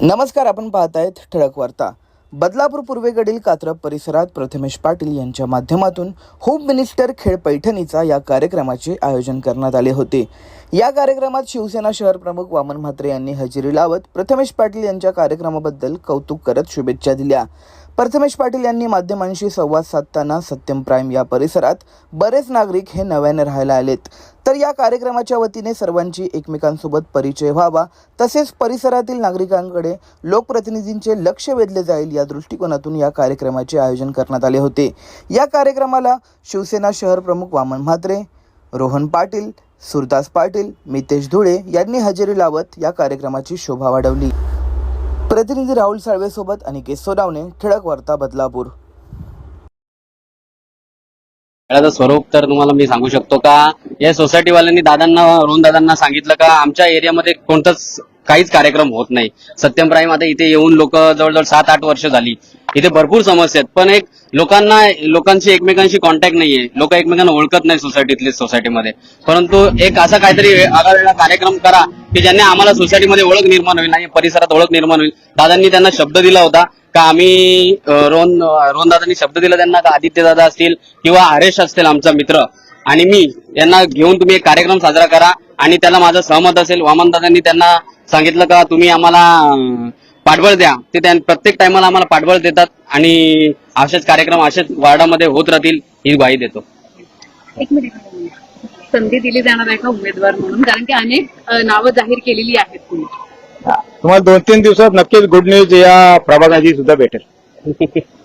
नमस्कार आपण पाहतायत ठळक वार्ता. बदलापूर पूर्वेकडील कात्रप परिसरात प्रथमेश पाटील यांच्या माध्यमातून होम मिनिस्टर खेळ पैठणीचा या कार्यक्रमाचे आयोजन करण्यात आले होते. या कार्यक्रमात शिवसेना शहर प्रमुख वामन म्हात्रे यांनी हजेरी लावत प्रथमेश पाटील यांच्या कार्यक्रमाबद्दल कौतुक करत शुभेच्छा दिल्या. प्रथमेश पाटील यांनी माध्यमांशी संवाद साधताना सत्यम प्राईम या परिसरात बरेच नागरिक हे नव्याने राहायला आलेत. तर या कार्यक्रमाच्या वतीने सर्वांची एकमेकांसोबत परिचय व्हावा. तसेच परिसरातील नागरिकांकडे लोकप्रतिनिधींचे लक्ष वेधले जाईल या दृष्टिकोनातून या कार्यक्रमाचे आयोजन करण्यात आले होते. या कार्यक्रमाला शिवसेना शहर प्रमुख वामन म्हात्रे रोहन पाटील सुरदास पाटील मितेश धुळे यांनी हजेरी लावत या कार्यक्रमाची शोभा वाढवली. प्रतिनिधी राहुल साळवे सोबत अनिकेत सोनावणे ठळक वार्ता बदलापूर. खेळाचं स्वरूप तर तुम्हाला मी सांगू शकतो का? या सोसायटीवाल्यांनी दादांना रोहन दादांना सांगितलं का आमच्या एरियामध्ये कोणताच काहीच कार्यक्रम होत नाही. सत्यम प्राईम आता इथे येऊन लोक जवळजवळ सात आठ वर्ष झाली. इथे भरपूर समस्या आहेत. पण एक लोकांना लोकांशी एकमेकांशी कॉन्टॅक्ट नाहीये. लोक एकमेकांना ओळखत नाही सोसायटीतले सोसायटीमध्ये परंतु एक असा काहीतरी आगळा कार्यक्रम करा. की ज्यांनी आम्हाला सोसायटीमध्ये ओळख निर्माण होईल आणि परिसरात ओळख निर्माण होईल. दादांनी त्यांना शब्द दिला होता का आम्ही रोहन रोहन दादांनी शब्द दिला त्यांना का आदित्य दादा असतील किंवा हरेश असतील आमचा मित्र? आणि मी यांना घेऊन तुम्ही एक कार्यक्रम साजरा करा आणि त्याला माझं सहमत असेल. वामन दादांनी त्यांना सांगितलं का तुम्ही आम्हाला पाठबळ द्या. ते त्या प्रत्येक टायमाला आम्हाला पाठबळ देतात आणि असेच कार्यक्रम असेच वार्डामध्ये होत राहतील ही ग्वाही देतो. एक मिनिट. संधी दिली जाणार आहे का उमेदवार म्हणून? कारण की अनेक अ, नावं जाहीर केलेली आहेत तुम्ही. तुम्हाला दोन तीन दिवसात नक्कीच गुड न्यूज या प्रभागाची सुद्धा भेटेल.